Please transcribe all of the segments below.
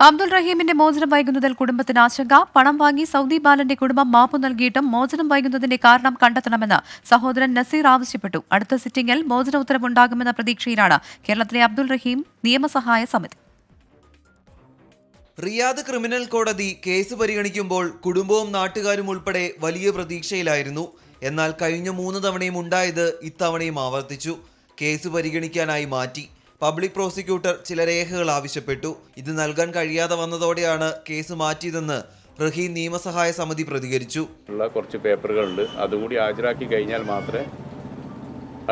അബ്ദുൾ റഹീമിന്റെ മോചനം വൈകുന്നതിൽ കുടുംബത്തിന് ആശങ്ക. പണം വാങ്ങി സൗദി ബാലന്റെ കുടുംബം മാപ്പ് നൽകിയിട്ടും മോചനം വൈകുന്നതിന്റെ കാരണം കണ്ടെത്തണമെന്ന് സഹോദരൻ നസീർ ആവശ്യപ്പെട്ടു. അടുത്ത സിറ്റിംഗിൽ മോചന ഉത്തരവുണ്ടാകുമെന്ന പ്രതീക്ഷയിലാണ് കേരളത്തിലെ അബ്ദുൾ റഹീം നിയമസഹായ സമിതി. റിയാദ് ക്രിമിനൽ കോടതി കേസ് പരിഗണിക്കുമ്പോൾ കുടുംബവും നാട്ടുകാരും ഉൾപ്പെടെ വലിയ പ്രതീക്ഷയിലായിരുന്നു. എന്നാൽ കഴിഞ്ഞ മൂന്ന് തവണയും ഉണ്ടായത് ഇത്തവണയും ആവർത്തിച്ചു. കേസ് പരിഗണിക്കാനായി മാറ്റി. പബ്ലിക് പ്രോസിക്യൂട്ടർ ചില രേഖകൾ ആവശ്യപ്പെട്ടു. ഇത് നൽകാൻ കഴിയാതെ വന്നതോടെയാണ് കേസ് മാറ്റിയതെന്ന് റഹീം നിയമസഹായ സമിതി പ്രതികരിച്ചു. ഉള്ള കുറച്ച് പേപ്പറുകളുണ്ട്. അതുകൂടി ഹാജരാക്കി കഴിഞ്ഞാൽ മാത്രമേ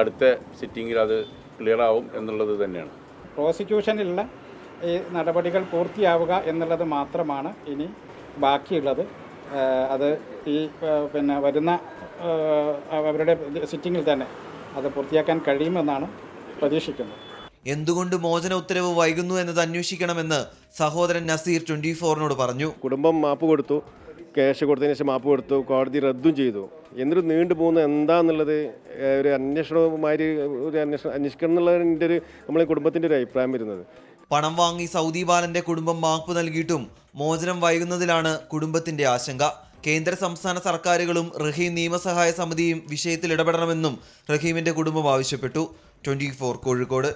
അടുത്ത സിറ്റിംഗിൽ അത് ക്ലിയർ ആവും എന്നുള്ളത് തന്നെയാണ്. പ്രോസിക്യൂഷനിലുള്ള ഈ നടപടികൾ പൂർത്തിയാവുക എന്നുള്ളത് മാത്രമാണ് ഇനി ബാക്കിയുള്ളത്. അത് ഈ പിന്നെ വരുന്ന അവരുടെ സിറ്റിങ്ങിൽ തന്നെ അത് പൂർത്തിയാക്കാൻ കഴിയുമെന്നാണ് പ്രതീക്ഷിക്കുന്നത്. എന്തുകൊണ്ട് മോചന ഉത്തരവ് വൈകുന്നു എന്നത് അന്വേഷിക്കണമെന്ന് സഹോദരൻ നസീർ ട്വന്റി ഫോറിനോട് പറഞ്ഞു. കുടുംബം മാപ്പ് കൊടുത്തു ക്യാഷ് കൊടുത്തതിന് ശേഷം മാപ്പ് കൊടുത്തു കോടതി റദ്ദും ചെയ്തു. എന്നിട്ട് നീണ്ടു പോകുന്നത് എന്താന്നുള്ളത് ഒരു അന്വേഷണവുമായി ഒരു അന്വേഷണം അന്വേഷിക്കണം എന്നുള്ളതാണ് എന്റെ ഒരു നമ്മളെ കുടുംബത്തിന്റെ ഒരു അഭിപ്രായം വരുന്നത്. പണം വാങ്ങി സൗദി ബാലന്റെ കുടുംബം മാപ്പ് നൽകിയിട്ടും മോചനം വൈകുന്നതിലാണ് കുടുംബത്തിന്റെ ആശങ്ക. കേന്ദ്ര സംസ്ഥാന സർക്കാരുകളും റഹീം നിയമസഹായ സമിതിയും വിഷയത്തിൽ ഇടപെടണമെന്നും റഹീമിന്റെ കുടുംബം ആവശ്യപ്പെട്ടു. ട്വന്റി കോഴിക്കോട്.